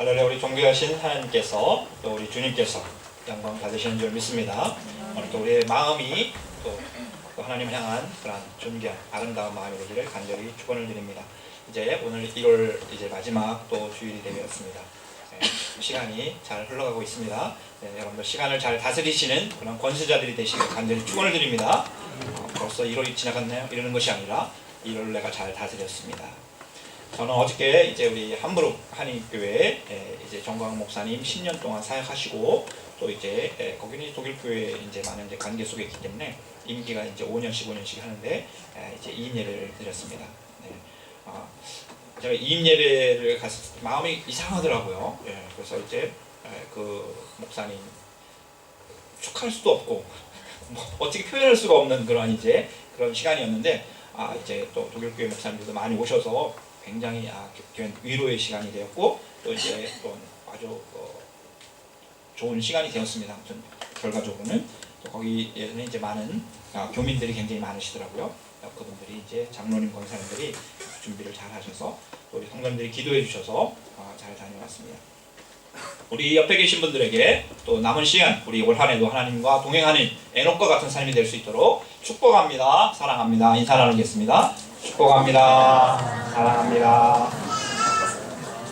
할렐루야 우리 존귀하신 하나님께서 또 우리 주님께서 영광 받으시는 줄 믿습니다. 오늘 또 우리의 마음이 또, 또 하나님을 향한 그러한 존귀한 아름다운 마음이 되기를 간절히 축원을 드립니다. 이제 오늘 1월 이제 마지막 또 주일이 되었습니다. 네, 시간이 잘 흘러가고 있습니다. 네, 여러분들 시간을 잘 다스리시는 그런 권세자들이 되시길 간절히 축원을 드립니다. 어, 벌써 1월이 지나갔나요? 이러는 것이 아니라 1월 내가 잘 다스렸습니다. 저는 어저께 이제 우리 함부로 한인교회 에, 이제 정광 목사님 10년 동안 사역하시고 또 이제 에, 거기는 독일 교회 이제 많은 이제 관계 속에 있기 때문에 임기가 이제 5년씩 5년씩 하는데 에, 이제 이임 예배를 드렸습니다. 네. 아, 제가 이임 예배를 갔을 때 마음이 이상하더라고요. 예, 그래서 이제 에, 그 목사님 축할 수도 없고 뭐 어떻게 표현할 수가 없는 그런 이제 그런 시간이었는데 아 이제 또 독일 교회 목사님들도 많이 오셔서 굉장히 아, 교- 위로의 시간이 되었고 또 이제 또 아주 어, 좋은 시간이 되었습니다. 아무튼 결과적으로는 또 거기에는 이제 많은 아, 교민들이 굉장히 많으시더라고요. 어, 그분들이 이제 장로님 권사님들이 준비를 잘 하셔서 또 우리 성도님들이 기도해 주셔서 아, 잘 다녀왔습니다. 우리 옆에 계신 분들에게 또 남은 시간 우리 올 한해도 하나님과 동행하는 에녹과 같은 삶이 될 수 있도록 축복합니다. 사랑합니다. 인사 나누겠습니다. 축복합니다. 사랑합니다.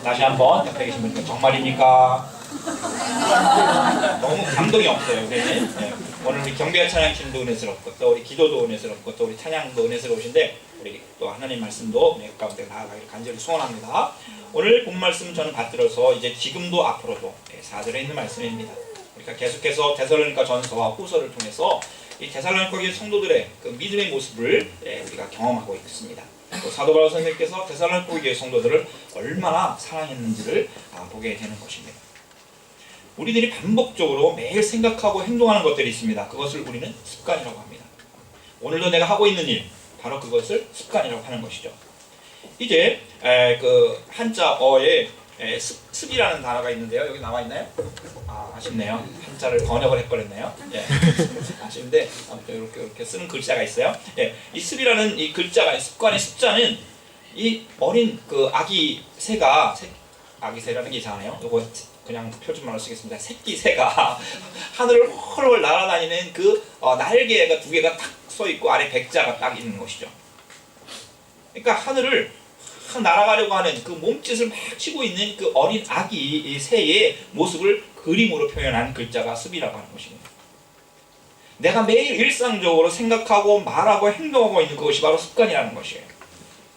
다시 한번 옆에 계신 분들 정말입니까? 너무 감동이 없어요. 네. 오늘 우리 경배와 찬양팀도 은혜스럽고 또 우리 기도도 은혜스럽고 또 우리 찬양도 은혜스러우신데 우리 또 하나님 말씀도 내 가운데 나아가기를 간절히 소원합니다. 오늘 본 말씀 저는 받들어서 이제 지금도 앞으로도 네, 사절에 있는 말씀입니다. 우리가 계속해서 데살로니가 전서와 후서를 통해서 이 데살로니가 교회 성도들의 그 믿음의 모습을 예, 우리가 경험하고 있습니다. 또 사도 바울 선생님께서 데살로니가 교회 성도들을 얼마나 사랑했는지를 아, 보게 되는 것입니다. 우리들이 반복적으로 매일 생각하고 행동하는 것들이 있습니다. 그것을 우리는 습관이라고 합니다. 오늘도 내가 하고 있는 일, 바로 그것을 습관이라고 하는 것이죠. 이제 에, 그 한자어에 에, 습, 습이라는 단어가 있는데요. 여기 나와 있나요? 아, 아쉽네요. 한자를 번역을 해버렸네요. 예. 아쉬운데 아무튼 이렇게 이렇게 쓰는 글자가 있어요. 예. 이 습이라는 이 글자가 습관의 습자는 이 어린 그 아기 새가 새, 아기 새라는 게 이상하네요. 이거 그냥 표준말로 쓰겠습니다. 새끼 새가 하늘을 헐헐 날아다니는 그 어, 날개가 두 개가 딱 써 있고 아래 백자가 딱 있는 것이죠. 그러니까 하늘을 확 날아가려고 하는 그 몸짓을 막 치고 있는 그 어린 아기 이 새의 모습을 그림으로 표현한 글자가 습이라고 하는 것입니다. 내가 매일 일상적으로 생각하고 말하고 행동하고 있는 그것이 바로 습관이라는 것이에요.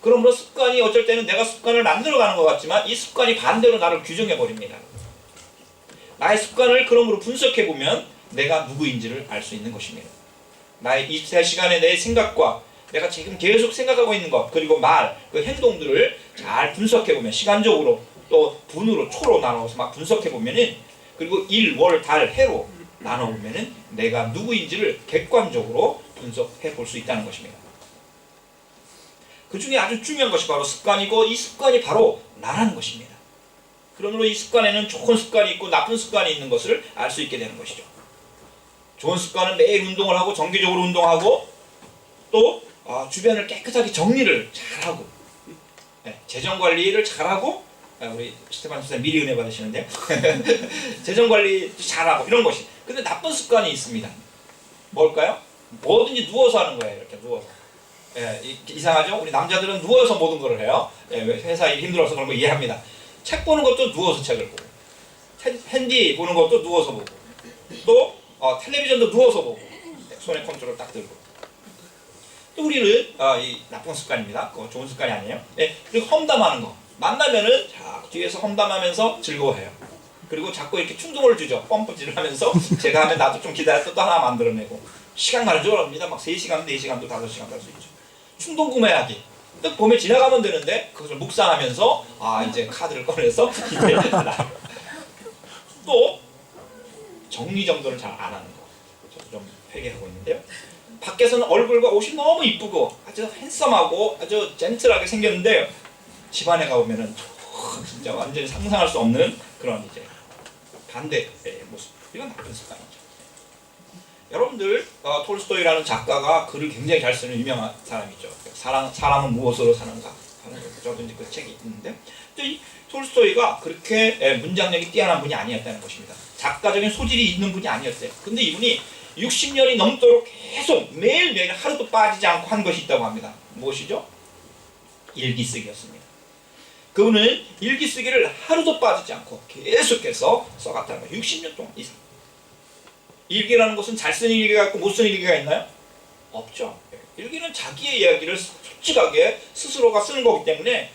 그러므로 습관이 어쩔 때는 내가 습관을 만들어가는 것 같지만 이 습관이 반대로 나를 규정해 버립니다. 나의 습관을 그러므로 분석해 보면 내가 누구인지를 알 수 있는 것입니다. 나의 이 시간에 내 생각과 내가 지금 계속 생각하고 있는 것 그리고 말, 그 행동들을 잘 분석해 보면 시간적으로 또 분으로 초로 나눠서 막 분석해 보면은 그리고 일, 월, 달, 해로 나눠 보면은 내가 누구인지를 객관적으로 분석해 볼 수 있다는 것입니다. 그 중에 아주 중요한 것이 바로 습관이고 이 습관이 바로 나라는 것입니다. 그러므로 이 습관에는 좋은 습관이 있고 나쁜 습관이 있는 것을 알 수 있게 되는 것이죠. 좋은 습관은 매일 운동을 하고 정기적으로 운동하고 또 아, 주변을 깨끗하게 정리를 잘하고 네, 재정 관리를 잘하고 아, 우리 스테반 선생 미리 은혜 받으시는데 재정 관리 잘하고 이런 것이 근데 나쁜 습관이 있습니다. 뭘까요? 뭐든지 누워서 하는 거예요. 이렇게 누워서. 예, 이- 이상하죠? 우리 남자들은 누워서 모든 걸 해요. 예, 회사 일 힘들어서 그런 거 이해합니다. 책 보는 것도 누워서 책을 보고, 핸- 핸디 보는 것도 누워서 보고, 또 어, 텔레비전도 누워서 보고, 네, 손에 컨트롤 딱 들고. 또 우리는 아, 이 나쁜 습관입니다. 그거 좋은 습관이 아니에요. 예, 그리고 험담하는 거. 만나면은 자 뒤에서 험담하면서 즐거워해요. 그리고 자꾸 이렇게 충동을 주죠. 펌프질을 하면서 제가 하면 나도 좀 기다렸다 또 하나 만들어내고 시간 가는 줄 모릅니다. 막 3시간, 4시간도 5시간 갈 수 있죠. 충동 구매하기. 또 봄에 지나가면 되는데 그것을 묵상하면서 아 이제 카드를 꺼내서 이제 나- 또 정리정돈을 잘 안 하는 거. 저도 좀 회개하고 있는데요. 밖에서는 얼굴과 옷이 너무 이쁘고 아주 핸섬하고 아주 젠틀하게 생겼는데 집안에 가보면은 진짜 완전히 상상할 수 없는 그런 이제 반대의 모습. 이건 나쁜 습관이죠. 여러분들 어, 톨스토이라는 작가가 글을 굉장히 잘 쓰는 유명한 사람이죠. 사람 사람은 무엇으로 사는가 하는 거. 저도 이제 그 책이 있는데 또이 톨스토이가 그렇게 예, 문장력이 뛰어난 분이 아니었다는 것입니다. 작가적인 소질이 있는 분이 아니었어요. 근데 이분이 60년이 넘도록 계속 매일매일 하루도 빠지지 않고 한 것이 있다고 합니다. 무엇이죠? 일기 쓰기였습니다. 그분은 일기 쓰기를 하루도 빠지지 않고 계속해서 써갔다는 거예요. 60년 동안 이상. 일기라는 것은 잘 쓰는 일기가 있고 못 쓰는 일기가 있나요? 없죠. 일기는 자기의 이야기를 솔직하게 스스로가 쓰는 거기 때문에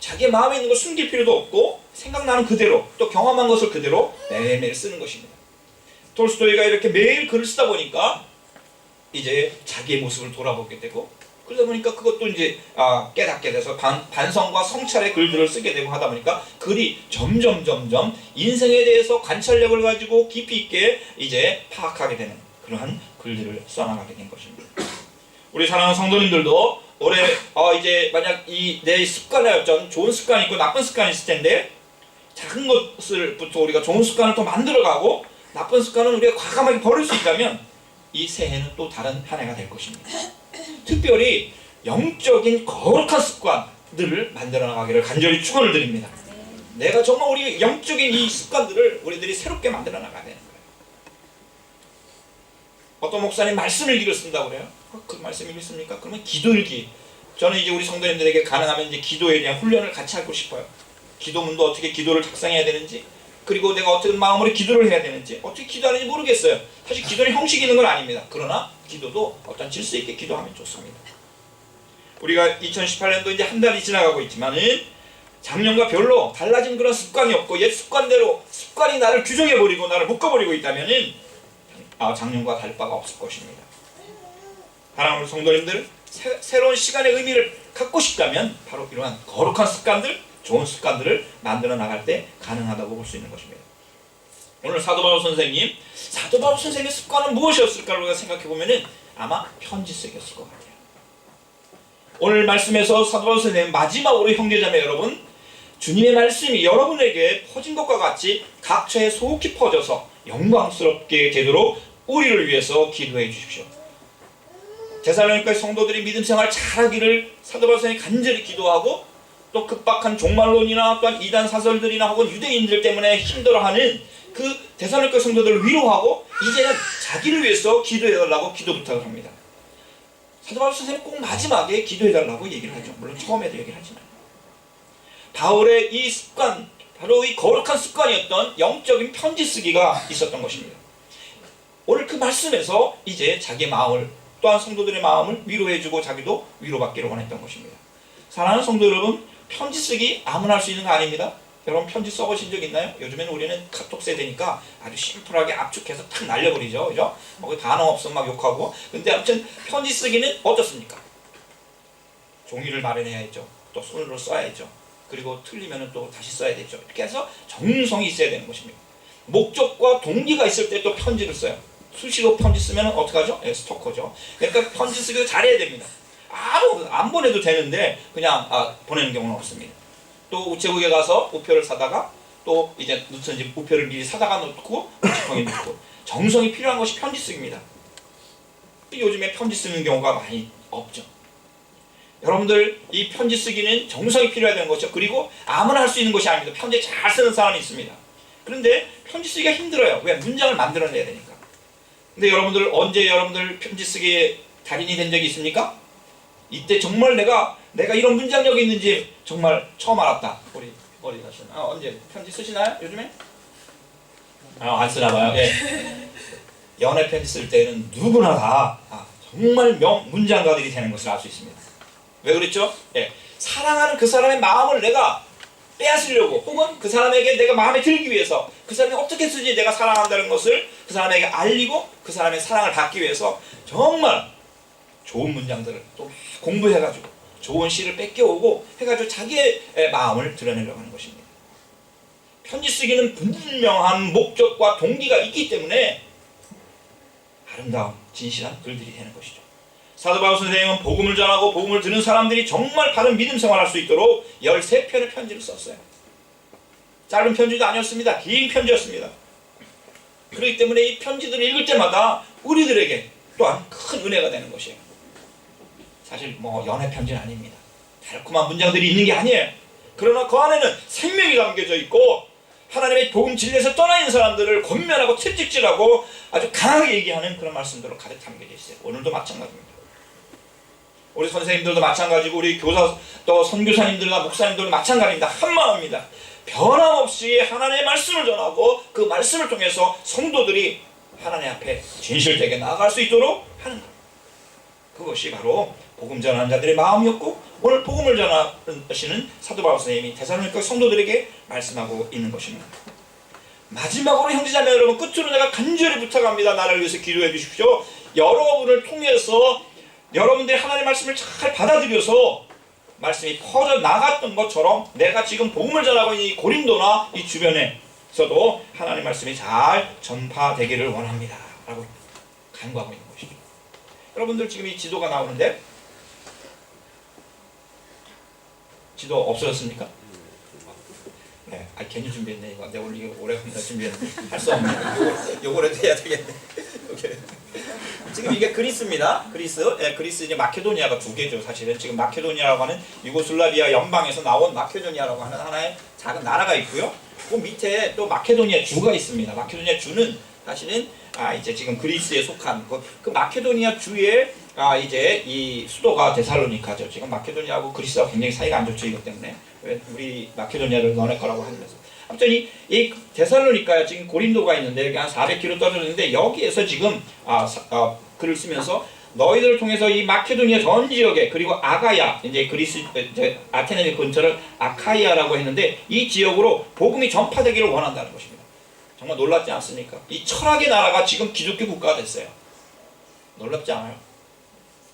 자기의 마음에 있는 걸 숨길 필요도 없고 생각나는 그대로 또 경험한 것을 그대로 매일매일 쓰는 것입니다. 톨스토이가 이렇게 매일 글을 쓰다 보니까 이제 자기의 모습을 돌아보게 되고 그러다 보니까 그것도 이제 아, 깨닫게 돼서 반, 반성과 성찰의 글들을 쓰게 되고 하다 보니까 글이 점점 점점 인생에 대해서 관찰력을 가지고 깊이 있게 이제 파악하게 되는 그러한 글들을 써나가게 된 것입니다. 우리 사랑하는 성도님들도 올해 어, 이제 만약 이 내 습관에 어떤 좋은 습관이 있고 나쁜 습관이 있을 텐데 작은 것을부터 우리가 좋은 습관을 또 만들어가고 나쁜 습관은 우리가 과감하게 버릴 수 있다면 이 새해는 또 다른 한 해가 될 것입니다. 특별히 영적인 거룩한 습관들을 만들어 나가기를 간절히 축원을 드립니다. 내가 정말 우리 영적인 이 습관들을 우리들이 새롭게 만들어 나가야 되는 거예요. 어떤 목사님 말씀 일기를 쓴다고 그래요? 어, 그 말씀 씁니까? 그러면 기도 일기. 저는 이제 우리 성도님들에게 가능하면 이제 기도에 대한 훈련을 같이 하고 싶어요. 기도문도 어떻게 기도를 작성해야 되는지, 그리고 내가 어떤 마음으로 기도를 해야 되는지, 어떻게 기도하는지 모르겠어요. 사실 기도는 형식 있는 건 아닙니다. 그러나 기도도 어떤 질서 있게 기도하면 좋습니다. 우리가 2018년도 이제 한 달이 지나가고 있지만은 작년과 별로 달라진 그런 습관이 없고 옛 습관대로 습관이 나를 규정해 버리고 나를 묶어 버리고 있다면은 아, 작년과 다를 바가 없을 것입니다. 사랑하는 성도님들 새, 새로운 시간의 의미를 갖고 싶다면 바로 이러한 거룩한 습관들, 좋은 습관들을 만들어 나갈 때 가능하다고 볼 수 있는 것입니다. 오늘 사도 바울 선생님, 사도 바울 선생님의 습관은 무엇이었을까 우리가 생각해 보면은 아마 편지 쓰기였을 것 같아요. 오늘 말씀에서 사도 바울 선생님 마지막으로 형제자매 여러분, 주님의 말씀이 여러분에게 퍼진 것과 같이 각처에 속히 퍼져서 영광스럽게 되도록 우리를 위해서 기도해 주십시오. 제살로니까 성도들이 믿음 생활 잘하기를 사도 바울 선생님이 간절히 기도하고 또 급박한 종말론이나 또한 이단 사설들이나 혹은 유대인들 때문에 힘들어하는 그 대사로니까 성도들을 위로하고 이제는 자기를 위해서 기도해달라고 기도 부탁을 합니다. 사도 바울 선생님 꼭 마지막에 기도해달라고 얘기를 하죠. 물론 처음에도 얘기를 하지만 바울의 이 습관 바로 이 거룩한 습관이었던 영적인 편지 쓰기가 있었던 것입니다. 오늘 그 말씀에서 이제 자기의 마음을 또한 성도들의 마음을 위로해주고 자기도 위로받기를 원했던 것입니다. 사랑하는 성도 여러분, 편지 쓰기 아무나 할 수 있는 거 아닙니다. 여러분 편지 써보신 적 있나요? 요즘에는 우리는 카톡 세대니까 아주 심플하게 압축해서 탁 날려버리죠, 그죠? 뭐 반응 없으면 막 욕하고. 근데 아무튼 편지 쓰기는 어떻습니까? 종이를 마련해야죠. 또 손으로 써야죠. 그리고 틀리면 또 다시 써야 되죠. 이렇게 해서 정성이 있어야 되는 것입니다. 목적과 동기가 있을 때 또 편지를 써요. 수시로 편지 쓰면 어떡하죠? 예, 스토커죠. 그러니까 편지 쓰기도 잘해야 됩니다. 아무 안 보내도 되는데 그냥 아, 보내는 경우는 없습니다. 또 우체국에 가서 우표를 사다가 또 이제 무슨 이제 우표를 미리 사다가 놓고 우체통에 놓고 정성이 필요한 것이 편지 쓰기입니다. 요즘에 편지 쓰는 경우가 많이 없죠. 여러분들 이 편지 쓰기는 정성이 필요해야 되는 것이죠. 그리고 아무나 할 수 있는 것이 아닙니다. 편지 잘 쓰는 사람이 있습니다. 그런데 편지 쓰기가 힘들어요. 왜? 문장을 만들어내야 되니까. 근데 여러분들 언제 여러분들 편지 쓰기에 달인이 된 적이 있습니까? 이때 정말 내가 내가 이런 문장력이 있는지 정말 처음 알았다. 우리 머리 가시는 아, 언제 편지 쓰시나요? 요즘에? 아, 안 쓰나 봐요. 예. 연애 편지 쓸 때는 누구나 다 아, 정말 명 문장가들이 되는 것을 알 수 있습니다. 왜 그랬죠? 예. 사랑하는 그 사람의 마음을 내가 빼앗으려고 혹은 그 사람에게 내가 마음에 들기 위해서 그 사람이 어떻게 쓰지 내가 사랑한다는 것을 그 사람에게 알리고 그 사람의 사랑을 받기 위해서 정말 좋은 문장들을 또 공부해가지고 좋은 시를 뺏겨오고 해가지고 자기의 마음을 드러내려고 하는 것입니다. 편지 쓰기는 분명한 목적과 동기가 있기 때문에 아름다운 진실한 글들이 되는 것이죠. 사도 바울 선생님은 복음을 전하고 복음을 듣는 사람들이 정말 바른 믿음 생활할 수 있도록 13편의 편지를 썼어요. 짧은 편지도 아니었습니다. 긴 편지였습니다. 그렇기 때문에 이 편지들을 읽을 때마다 우리들에게 또한 큰 은혜가 되는 것이에요. 사실 뭐 연애 편지는 아닙니다. 달콤한 문장들이 있는 게 아니에요. 그러나 그 안에는 생명이 담겨져 있고 하나님의 복음 진리에서 떠나 있는 사람들을 권면하고 채찍질하고 아주 강하게 얘기하는 그런 말씀들로 가득 담겨져 있어요. 오늘도 마찬가지입니다. 우리 선생님들도 마찬가지고 우리 교사 또 선교사님들과 목사님들도 마찬가지입니다. 한 마음입니다. 변함없이 하나님의 말씀을 전하고 그 말씀을 통해서 성도들이 하나님 앞에 진실되게 나아갈 수 있도록 하는 것. 그것이 바로 복음 전하는 자들의 마음이었고 오늘 복음을 전하시는 사도 바울 선생님이 대사로니까 성도들에게 말씀하고 있는 것입니다. 마지막으로 형제자매 여러분 끝으로 내가 간절히 부탁합니다. 나를 위해서 기도해 주십시오. 여러분을 통해서 여러분들이 하나님의 말씀을 잘 받아들여서 말씀이 퍼져 나갔던 것처럼 내가 지금 복음을 전하고 있는 이 고린도나 이 주변에서도 하나님 말씀이 잘 전파되기를 원합니다. 라고 간구하고 있는 것이죠. 여러분들 지금 이 지도가 나오는데 지도 없어졌습니까? 네, 아 괜히 준비했네 이거. 내가 오늘 이거 오래간만에 준비했는데 할수 없네. 요거라도 해야 되겠네. 오케이. 지금 이게 그리스입니다. 그리스, 예, 그리스 이제 마케도니아가 두 개죠. 사실은 지금 마케도니아라고 하는 유고슬라비아 연방에서 나온 마케도니아라고 하는 하나의 작은 나라가 있고요. 그 밑에 또 마케도니아 주가 있습니다. 마케도니아 주는 사실은 아 이제 지금 그리스에 속한 그, 그 마케도니아 주의 아 이제 이 수도가 데살로니카죠. 지금 마케도니아하고 그리스하고 굉장히 사이가 안 좋죠. 이것 때문에 왜 우리 마케도니아를 너네 거라고 하면서 아무튼 이, 이 데살로니카에 지금 고린도가 있는데 여기 한 400km 떨어졌는데 여기에서 지금 아, 사- 아, 글을 쓰면서 너희들을 통해서 이 마케도니아 전 지역에 그리고 아가야 이제 그리스 이제 아테네 근처를 아카이아라고 했는데 이 지역으로 복음이 전파되기를 원한다는 것입니다. 정말 놀랍지 않습니까? 이 철학의 나라가 지금 기독교 국가가 됐어요. 놀랍지 않아요?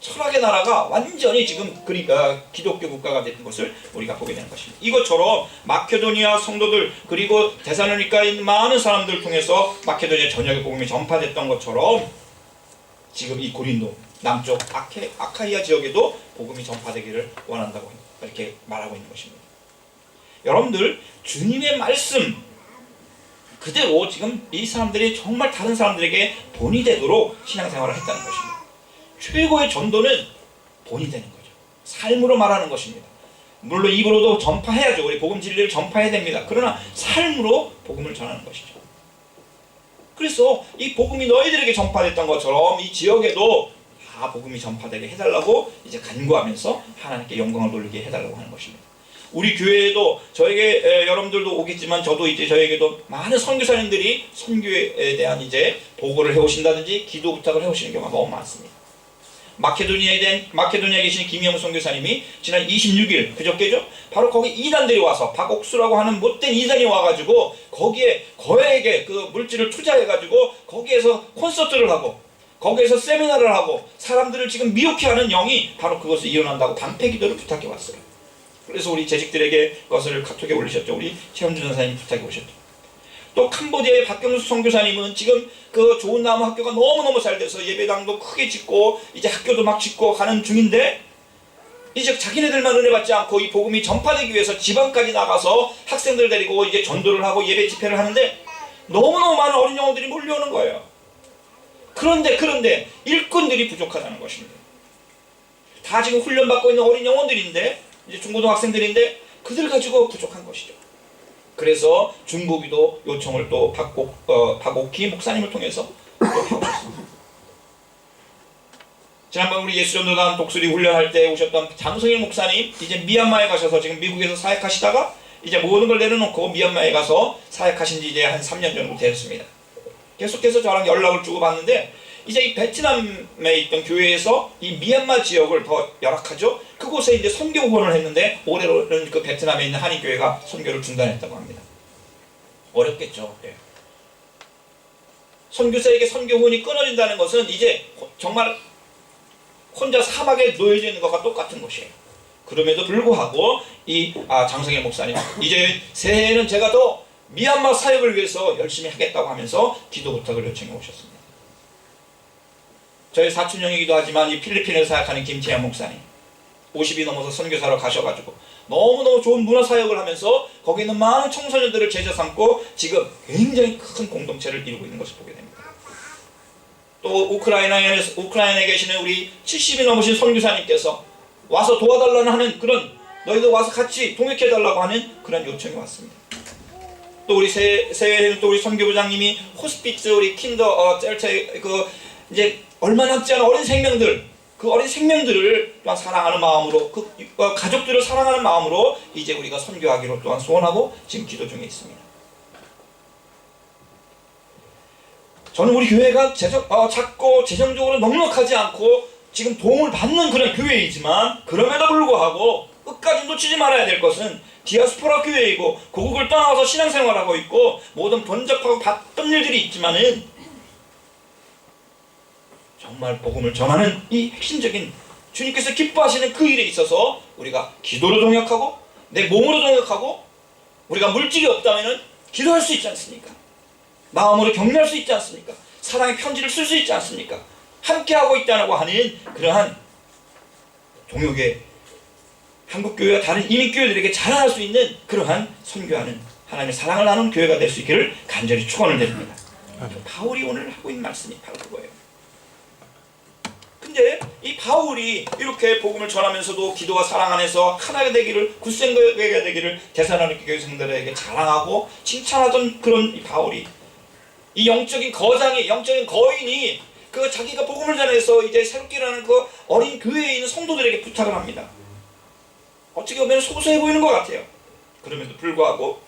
철학의 나라가 완전히 지금 그러니까 기독교 국가가 된 것을 우리가 보게 되는 것입니다. 이것처럼 마케도니아 성도들 그리고 있는 많은 사람들을 통해서 마케도니아 전역의 복음이 전파됐던 것처럼 지금 이 고린도 남쪽 아케, 아카이아 지역에도 복음이 전파되기를 원한다고 이렇게 말하고 있는 것입니다. 여러분들 주님의 말씀 그대로 지금 이 사람들이 정말 다른 사람들에게 본이 되도록 신앙생활을 했다는 것입니다. 최고의 전도는 본이 되는 거죠. 삶으로 말하는 것입니다. 물론 입으로도 전파해야죠. 우리 복음 진리를 전파해야 됩니다. 그러나 삶으로 복음을 전하는 것이죠. 그래서 이 복음이 너희들에게 전파됐던 것처럼 이 지역에도 다 복음이 전파되게 해달라고 이제 간구하면서 하나님께 영광을 돌리게 해달라고 하는 것입니다. 우리 교회에도 저에게 에, 여러분들도 오겠지만 저도 이제 저에게도 많은 선교사님들이 선교에 대한 이제 보고를 해오신다든지 기도 부탁을 해오시는 경우가 너무 많습니다. 마케도니아에 대한 마케도니아에 계신 김영 선교사님이 지난 26일 그저께죠. 바로 거기 이단들이 와서 박옥수라고 하는 못된 이단이 와가지고 거기에 거액의 그 물질을 투자해가지고 거기에서 콘서트를 하고 거기에서 세미나를 하고 사람들을 지금 미혹해 하는 영이 바로 그것을 이혼한다고 방패 기도를 부탁해 왔어요. 그래서 우리 재직들에게 그것을 카톡에 올리셨죠. 우리 최현준 전사님 부탁해 오셨죠. 또 캄보디아의 박경수 선교사님은 지금 그 좋은 나무 학교가 너무너무 잘 돼서 예배당도 크게 짓고 이제 학교도 막 짓고 가는 중인데 이제 자기네들만 은혜 받지 않고 이 복음이 전파되기 위해서 지방까지 나가서 학생들 데리고 이제 전도를 하고 예배 집회를 하는데 너무너무 많은 어린 영혼들이 몰려오는 거예요. 그런데 그런데 일꾼들이 부족하다는 것입니다. 다 지금 훈련받고 있는 어린 영혼들인데 이제 중고등학생들인데 그들 가지고 부족한 것이죠. 그래서 중보기도 요청을 또 박옥, 어, 박옥희 목사님을 통해서 또 해오셨습니다. 지난번 우리 예수전도단 독수리 훈련할 때 오셨던 장성일 목사님 이제 미얀마에 가셔서 지금 미국에서 사역하시다가 이제 모든 걸 내려놓고 미얀마에 가서 사역하신 지 이제 한 3년 정도 되었습니다. 계속해서 저랑 연락을 주고받는데 이제 이 베트남에 있던 교회에서 이 미얀마 지역을 더 열악하죠. 그곳에 이제 선교 후원을 했는데 올해로는 그 베트남에 있는 한인 교회가 선교를 중단했다고 합니다. 어렵겠죠. 예. 선교사에게 선교 후원이 끊어진다는 것은 이제 정말 혼자 사막에 놓여져 있는 것과 똑같은 것이에요. 그럼에도 불구하고 이 아, 장성일 목사님 이제 새해에는 제가 더 미얀마 사역을 위해서 열심히 하겠다고 하면서 기도 부탁을 요청해 오셨습니다. 저희 사촌 형이기도 하지만 이 필리핀에서 사역하는 김태현 목사님 50이 넘어서 선교사로 가셔가지고 너무너무 좋은 문화 사역을 하면서 거기 있는 많은 청소년들을 제자 삼고 지금 굉장히 큰 공동체를 이루고 있는 것을 보게 됩니다. 또 우크라이나에 우크라이나에 계시는 우리 70이 넘으신 선교사님께서 와서 도와달라는 하는 그런 너희도 와서 같이 동역해 달라고 하는 그런 요청이 왔습니다. 또 우리 새 새해에는 또 우리 선교부장님이 호스피스 우리 킨더 어 셀체 그 이제 얼마 남지 않은 어린 생명들 그 어린 생명들을 또한 사랑하는 마음으로 그 어, 가족들을 사랑하는 마음으로 이제 우리가 선교하기로 또한 소원하고 지금 기도 중에 있습니다. 저는 우리 교회가 재정, 어, 작고 재정적으로 넉넉하지 않고 지금 도움을 받는 그런 교회이지만 그럼에도 불구하고 끝까지 놓치지 말아야 될 것은 디아스포라 교회이고 고국을 떠나서 신앙생활하고 있고 모든 번잡하고 바쁜 일들이 있지만은 정말 복음을 전하는 이 핵심적인 주님께서 기뻐하시는 그 일에 있어서 우리가 기도로 동역하고 내 몸으로 동역하고 우리가 물질이 없다면은 기도할 수 있지 않습니까? 마음으로 격려할 수 있지 않습니까? 사랑의 편지를 쓸 수 있지 않습니까? 함께하고 있다고 하는 그러한 동역의 한국교회와 다른 이민교회들에게 자랑할 수 있는 그러한 선교하는 하나님의 사랑을 나누는 교회가 될 수 있기를 간절히 축원을 드립니다. 바울이 오늘 하고 있는 말씀이 바로 그거예요. 근데 이 바울이 이렇게 복음을 전하면서도 기도와 사랑 안에서 하나가 되기를 굳센 교회가 되기를 대사로니 교회 성들에게 자랑하고 칭찬하던 그런 이 바울이 이 영적인 거장이 영적인 거인이 그 자기가 복음을 전해서 이제 새롭게 일어나는 그 어린 교회에 있는 성도들에게 부탁을 합니다. 어떻게 보면 소소해 보이는 것 같아요. 그럼에도 불구하고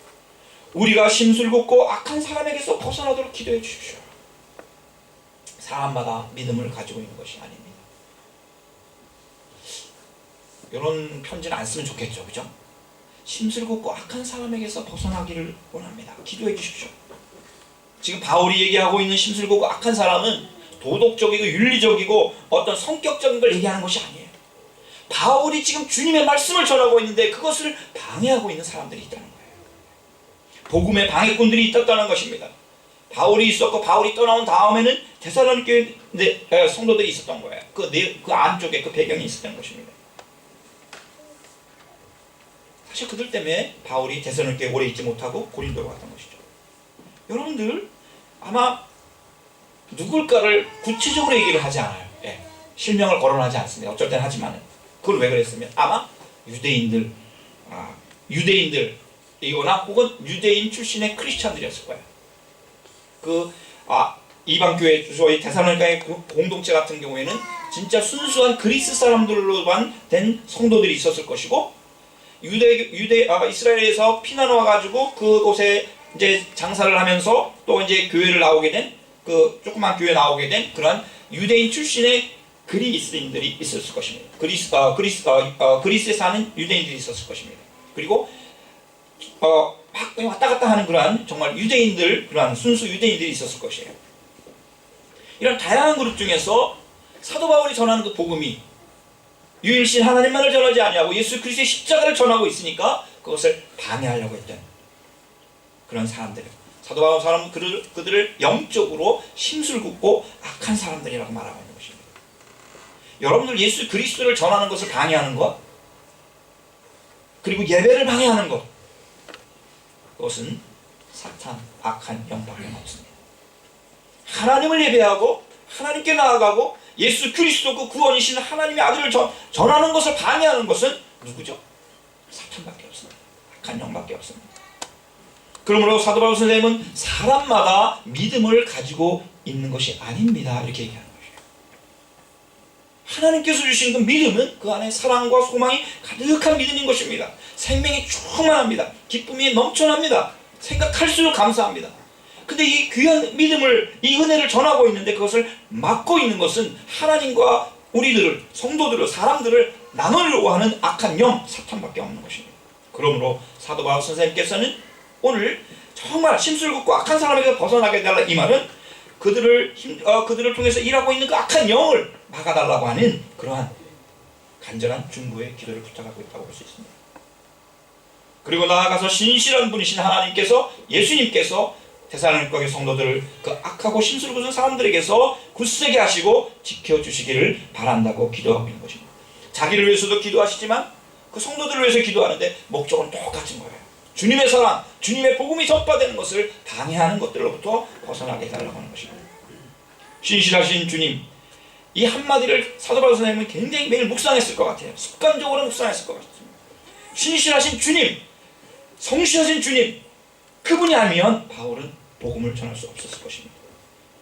우리가 심술궂고 악한 사람에게서 벗어나도록 기도해 주십시오. 사람마다 믿음을 가지고 있는 것이 아닙니다. 이런 편지는 안 쓰면 좋겠죠, 그죠? 심술궂고 악한 사람에게서 벗어나기를 원합니다. 기도해 주십시오. 지금 바울이 얘기하고 있는 심술궂고 악한 사람은 도덕적이고 윤리적이고 어떤 성격적인 걸 얘기하는 것이 아니에요. 바울이 지금 주님의 말씀을 전하고 있는데 그것을 방해하고 있는 사람들이 있다는 거예요. 복음의 방해꾼들이 있었다는 것입니다. 바울이 있었고 바울이 떠나온 다음에는 데살로니게 성도들이 있었던 거예요. 그, 내, 그 안쪽에 그 배경이 있었던 것입니다. 사실 그들 때문에 바울이 데살로니게 오래 있지 못하고 고린도로 갔던 것이죠. 여러분들 아마 누굴까를 구체적으로 얘기를 하지 않아요. 예. 실명을 거론하지 않습니다. 어쩔 땐 하지만은 그걸 왜 그랬으면 아마 유대인들 아, 유대인들이거나 혹은 유대인 출신의 크리스찬들이었을 거예요. 그 아, 이방 교회 주소의 대사로니카의 그 공동체 같은 경우에는 진짜 순수한 그리스 사람들로만 된 성도들이 있었을 것이고 유대 유대 아, 이스라엘에서 피난 와 가지고 그곳에 이제 장사를 하면서 또 이제 교회를 나오게 된 그 조그만 교회 나오게 된 그런 유대인 출신의 그리스인들이 있었을 것입니다. 그리스 어, 그리스 어, 어, 그리스에 사는 유대인들이 있었을 것입니다. 그리고 어, 막 왔다 갔다 하는 그러한 정말 유대인들 그러한 순수 유대인들이 있었을 것이에요. 이런 다양한 그룹 중에서 사도 바울이 전하는 그 복음이 유일신 하나님만을 전하지 아니하고 예수 그리스도의 십자가를 전하고 있으니까 그것을 방해하려고 했던 그런 사람들. 사도 바울 사람 그들, 그들을 영적으로 심술궂고 악한 사람들이라고 말하고 있는 것입니다. 여러분들 예수 그리스도를 전하는 것을 방해하는 것, 그리고 예배를 방해하는 것, 그것은 사탄 악한 영밖에 없습니다. 하나님을 예배하고 하나님께 나아가고 예수 그리스도 그 구원이신 하나님의 아들을 전, 전하는 것을 방해하는 것은 누구죠? 사탄밖에 없습니다. 악한 영밖에 없습니다. 그러므로 사도 바울 선생님은 사람마다 믿음을 가지고 있는 것이 아닙니다. 이렇게 얘기하는 거예요. 하나님께서 주신 그 믿음은 그 안에 사랑과 소망이 가득한 믿음인 것입니다. 생명이 충만합니다. 기쁨이 넘쳐납니다. 생각할수록 감사합니다. 근데 이 귀한 믿음을, 이 은혜를 전하고 있는데 그것을 막고 있는 것은 하나님과 우리들을, 성도들을, 사람들을 나누려고 하는 악한 영, 사탄밖에 없는 것입니다. 그러므로 사도 바울 선생님께서는 오늘 정말 심술궂고 악한 사람에게 벗어나게 해달라 이 말은 그들을 힘, 어, 그들을 통해서 일하고 있는 그 악한 영을 막아달라고 하는 그러한 간절한 중보의 기도를 부탁하고 있다고 볼 수 있습니다. 그리고 나아가서 신실한 분이신 하나님께서 예수님께서 대사로니가 성도들을 그 악하고 심술궂은 사람들에게서 굳세게 하시고 지켜주시기를 바란다고 기도하고 있는 것입니다. 자기를 위해서도 기도하시지만 그 성도들을 위해서 기도하는데 목적은 똑같은 거예요. 주님의 사랑, 주님의 복음이 전파되는 것을 방해하는 것들로부터 벗어나게 해달라고 하는 것입니다. 신실하신 주님, 이 한마디를 사도 바울 선생님은 굉장히 매일 묵상했을 것 같아요. 습관적으로 묵상했을 것 같습니다. 신실하신 주님, 성실하신 주님, 그분이 아니면 바울은 복음을 전할 수 없었을 것입니다.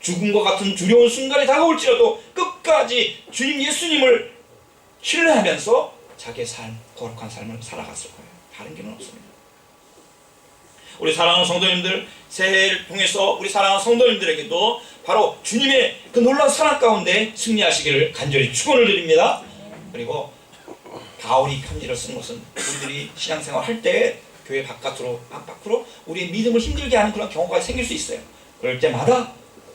죽음과 같은 두려운 순간이 다가올지라도 끝까지 주님 예수님을 신뢰하면서 자기의 삶, 거룩한 삶을 살아갔을 거예요. 다른 길은 없습니다. 우리 사랑하는 성도님들 새해를 통해서 우리 사랑하는 성도님들에게도 바로 주님의 그 놀라운 사랑 가운데 승리하시기를 간절히 축원을 드립니다. 그리고 바울이 편지를 쓴 것은 우리들이 신앙생활 할때 교회 바깥으로 안팎으로 우리의 믿음을 힘들게 하는 그런 경우가 생길 수 있어요. 그럴 때마다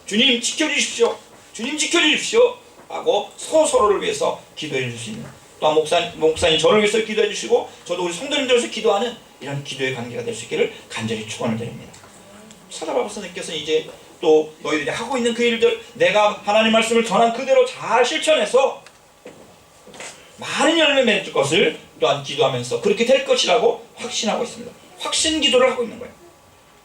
주님 지켜주십시오. 주님 지켜주십시오. 하고 서로 서로를 위해서 기도해 줄 수 있는 또한 목사님, 목사님 저를 위해서 기도해 주시고 저도 우리 성도님들을 위해서 기도하는 이런 기도의 관계가 될 수 있기를 간절히 축원을 드립니다. 사다바바스님께서 이제 또 너희들이 하고 있는 그 일들 내가 하나님 말씀을 전한 그대로 잘 실천해서 많은 열매 맺을 것을 또한 기도하면서 그렇게 될 것이라고 확신하고 있습니다. 확신 기도를 하고 있는 거예요.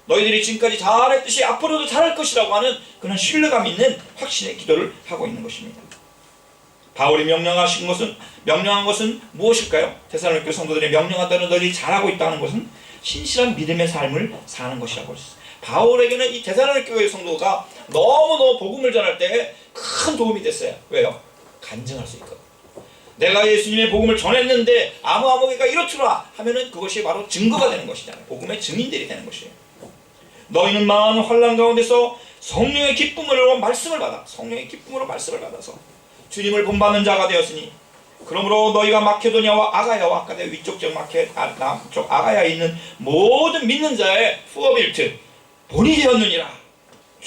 너희들이 지금까지 잘했듯이 앞으로도 잘할 것이라고 하는 그런 신뢰감 있는 확신의 기도를 하고 있는 것입니다. 바울이 명령하신 것은 명령한 것은 무엇일까요? 테살로니가 성도들이 명령한다는 너희들이 잘하고 있다는 것은 신실한 믿음의 삶을 사는 것이라고 했어요. 바울에게는 이 교회 성도가 너무너무 복음을 전할 때 큰 도움이 됐어요. 왜요? 간증할 수 있거든. 내가 예수님의 복음을 전했는데 아무 아무개가 이렇더라 하면은 그것이 바로 증거가 되는 것이잖아요. 복음의 증인들이 되는 것이에요. 너희는 많은 환란 가운데서 성령의 기쁨으로 말씀을 받아 성령의 기쁨으로 말씀을 받아서 주님을 본받는 자가 되었으니 그러므로 너희가 마케도니아와 아가야와 아까 내 위쪽 쪽 마케 아, 남쪽 아가야에 있는 모든 믿는 자의 후어빌트 본이 되었느니라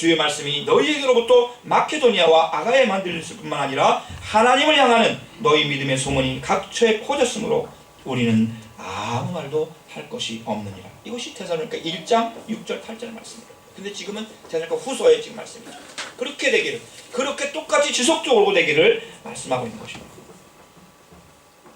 주의 말씀이 너희에게로부터 마케도니아와 아가야에만 들렸을 뿐만 아니라 하나님을 향하는 너희 믿음의 소문이 각처에 퍼졌으므로 우리는 아무 말도 할 것이 없느니라. 이것이 테살로니가 1장 6절 8절 말씀입니다 근데 지금은 테살로니가 후서의 지금 말씀이죠. 그렇게 되기를 그렇게 똑같이 지속적으로 되기를 말씀하고 있는 것입니다.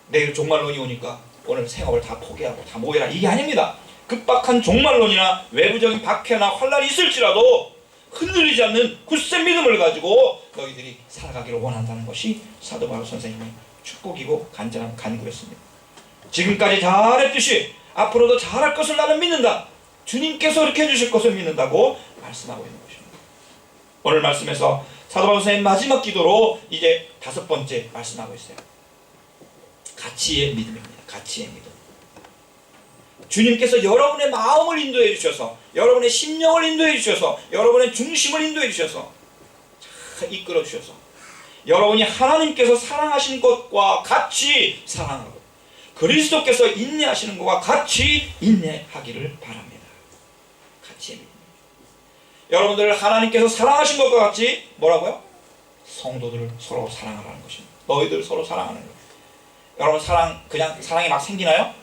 내일 종말론이 오니까 오늘 생업을 다 포기하고 다 모여라. 이게 아닙니다. 급박한 종말론이나 외부적인 박해나 환란이 있을지라도 흔들리지 않는 굳센 믿음을 가지고 너희들이 살아가기를 원한다는 것이 사도 바울 선생님의 축복이고 간절한 간구였습니다. 지금까지 잘했듯이 앞으로도 잘할 것을 나는 믿는다. 주님께서 이렇게 해주실 것을 믿는다고 말씀하고 있는 것입니다. 오늘 말씀에서 사도 바울 선생님 마지막 기도로 이제 다섯 번째 말씀하고 있어요. 가치의 믿음입니다. 가치의 믿음. 주님께서 여러분의 마음을 인도해 주셔서 여러분의 심령을 인도해 주셔서 여러분의 중심을 인도해 주셔서 잘 이끌어 주셔서 여러분이 하나님께서 사랑하시는 것과 같이 사랑하고 그리스도께서 인내하시는 것과 같이 인내하기를 바랍니다. 같이 여러분들 하나님께서 사랑하신 것과 같이 뭐라고요? 성도들을 서로 사랑하라는 것입니다. 너희들 서로 사랑하는 것. 여러분 사랑 그냥 사랑이 막 생기나요?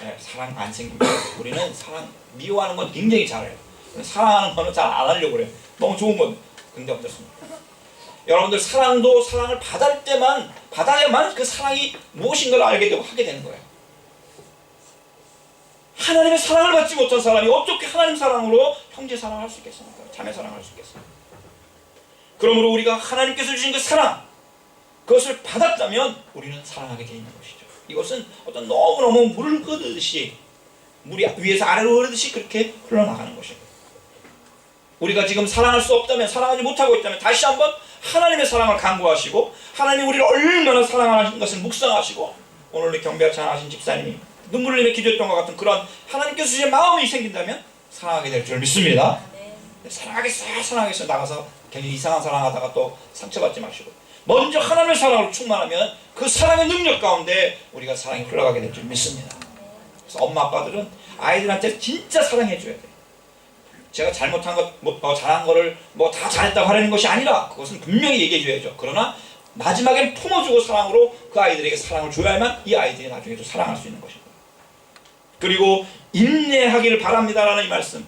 네, 사랑 안 생깁니다. 우리는 사랑 미워하는 건 굉장히 잘해요. 사랑하는 거는 잘 안 하려고 그래요. 너무 좋은 건 근데 어떻습니까? 여러분들 사랑도 사랑을 받을 때만 받아야만 그 사랑이 무엇인가를 알게 되고 하게 되는 거예요. 하나님의 사랑을 받지 못한 사람이 어떻게 하나님 사랑으로 형제 사랑을 할 수 있겠습니까? 자매 사랑을 할 수 있겠습니까? 그러므로 우리가 하나님께서 주신 그 사랑 그것을 받았다면 우리는 사랑하게 되어 있는 것이죠. 이것은 어떤 너무너무 물을 끄듯이 물이 위에서 아래로 흐르듯이 그렇게 흘러나가는 것입니다. 우리가 지금 사랑할 수 없다면 사랑하지 못하고 있다면 다시 한번 하나님의 사랑을 강구하시고 하나님이 우리를 얼마나 사랑하는 것을 묵상하시고 오늘 우리 경배와 찬하신 집사님이 눈물 흘리며 기도했던 것 같은 그런 하나님께서 주신 마음이 생긴다면 사랑하게 될 줄 믿습니다. 사랑하겠어 사랑하겠어 나가서 괜히 이상한 사랑하다가 또 상처받지 마시고 먼저 하나님의 사랑으로 충만하면 그 사랑의 능력 가운데 우리가 사랑이 흘러가게 될 줄 믿습니다. 그래서 엄마 아빠들은 아이들한테 진짜 사랑해 줘야 돼. 제가 잘못한 것, 뭐, 어, 잘한 거를 뭐 다 잘했다고 하려는 것이 아니라 그것은 분명히 얘기해 줘야죠. 그러나 마지막엔 품어주고 사랑으로 그 아이들에게 사랑을 줘야만 이 아이들이 나중에도 사랑할 수 있는 것입니다. 그리고 인내하기를 바랍니다라는 이 말씀.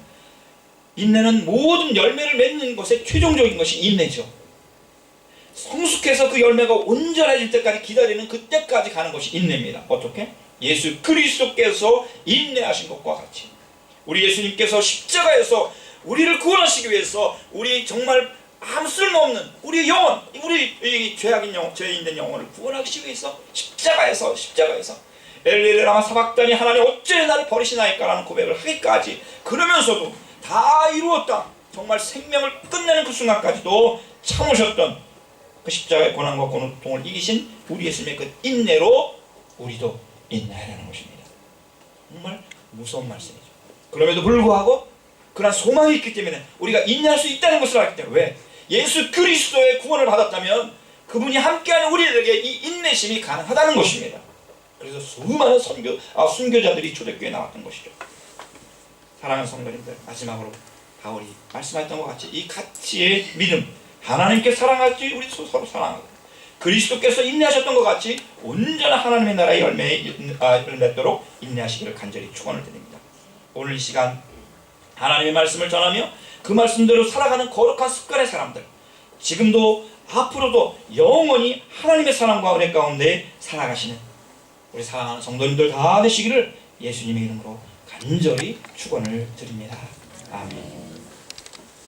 인내는 모든 열매를 맺는 것의 최종적인 것이 인내죠. 성숙해서 그 열매가 온전해질 때까지 기다리는 그때까지 가는 것이 인내입니다. 어떻게? 예수 그리스도께서 인내하신 것과 같이 우리 예수님께서 십자가에서 우리를 구원하시기 위해서 우리 정말 아무 쓸모없는 우리의 영혼, 우리 이 죄악인 영혼, 죄인된 영혼을 구원하기 위해서 십자가에서 십자가에서 엘리레라마 사박단이 하나님 어째 나를 버리시나이까라는 고백을 하기까지 그러면서도 다 이루었다. 정말 생명을 끝내는 그 순간까지도 참으셨던 그 십자가의 고난과 고통을 이기신 우리 예수님의 그 인내로 우리도 인내하라는 것입니다 정말 무서운 말씀이죠 그럼에도 불구하고 그러한 소망이 있기 때문에 우리가 인내할 수 있다는 것을 알기 때문에 왜? 예수 그리스도의 구원을 받았다면 그분이 함께하는 우리들에게 이 인내심이 가능하다는 것입니다. 그래서 수많은 선교, 아, 순교자들이 초대교회에 나왔던 것이죠. 사랑하는 성도님들 마지막으로 바울이 말씀하셨던 것 같이 이 가치의 믿음 하나님께 사랑할지 우리 서로 사랑하고 그리스도께서 인내하셨던 것 같이 온전한 하나님의 나라의 아, 맺도록 인내하시기를 간절히 축원을 드립니다. 오늘 이 시간 하나님의 말씀을 전하며 그 말씀대로 살아가는 거룩한 습관의 사람들 지금도 앞으로도 영원히 하나님의 사랑과 은혜 가운데 살아가시는 우리 사랑하는 성도님들 다 되시기를 예수님의 이름으로 간절히 축원을 드립니다. 아멘.